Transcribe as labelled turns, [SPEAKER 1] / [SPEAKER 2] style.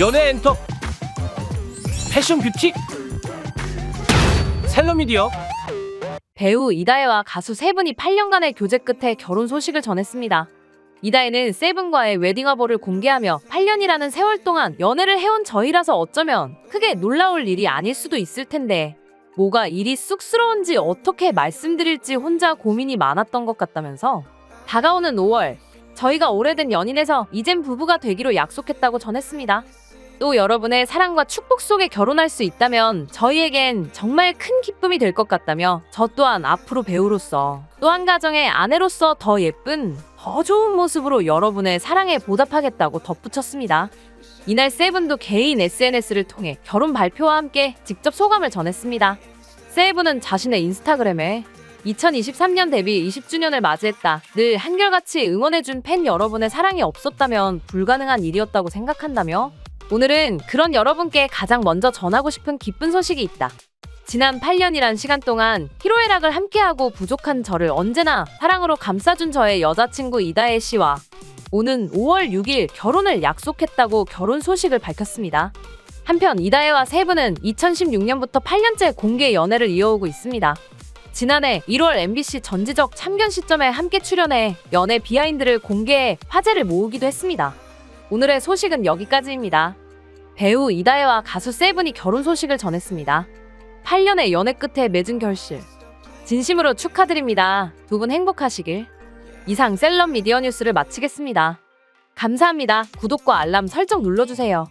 [SPEAKER 1] 연애 엔터 패션 뷰티 셀러미디어
[SPEAKER 2] 배우 이다혜와 가수 세븐이 8년간의 교제 끝에 결혼 소식을 전했습니다. 이다혜는 세븐과의 웨딩화보를 공개하며 8년이라는 세월 동안 연애를 해온 저희라서 어쩌면 크게 놀라울 일이 아닐 수도 있을 텐데 뭐가 일이 쑥스러운지 어떻게 말씀드릴지 혼자 고민이 많았던 것 같다면서 다가오는 5월 저희가 오래된 연인에서 이젠 부부가 되기로 약속했다고 전했습니다. 또 여러분의 사랑과 축복 속에 결혼할 수 있다면 저희에겐 정말 큰 기쁨이 될 것 같다며 저 또한 앞으로 배우로서 또 한 가정의 아내로서 더 예쁜 더 좋은 모습으로 여러분의 사랑에 보답하겠다고 덧붙였습니다. 이날 세븐도 개인 SNS를 통해 결혼 발표와 함께 직접 소감을 전했습니다. 세븐은 자신의 인스타그램에 2023년 데뷔 20주년을 맞이했다. 늘 한결같이 응원해준 팬 여러분의 사랑이 없었다면 불가능한 일이었다고 생각한다며 오늘은 그런 여러분께 가장 먼저 전하고 싶은 기쁜 소식이 있다. 지난 8년이란 시간 동안 희로애락을 함께하고 부족한 저를 언제나 사랑으로 감싸준 저의 여자친구 이다혜 씨와 오는 5월 6일 결혼을 약속했다고 결혼 소식을 밝혔습니다. 한편 이다혜와 세 분은 2016년부터 8년째 공개 연애를 이어오고 있습니다. 지난해 1월 MBC 전지적 참견 시점에 함께 출연해 연애 비하인드를 공개해 화제를 모으기도 했습니다. 오늘의 소식은 여기까지입니다. 배우 이다혜와 가수 세븐이 결혼 소식을 전했습니다. 8년의 연애 끝에 맺은 결실. 진심으로 축하드립니다. 두 분 행복하시길. 이상 셀럽 미디어 뉴스를 마치겠습니다. 감사합니다. 구독과 알람 설정 눌러주세요.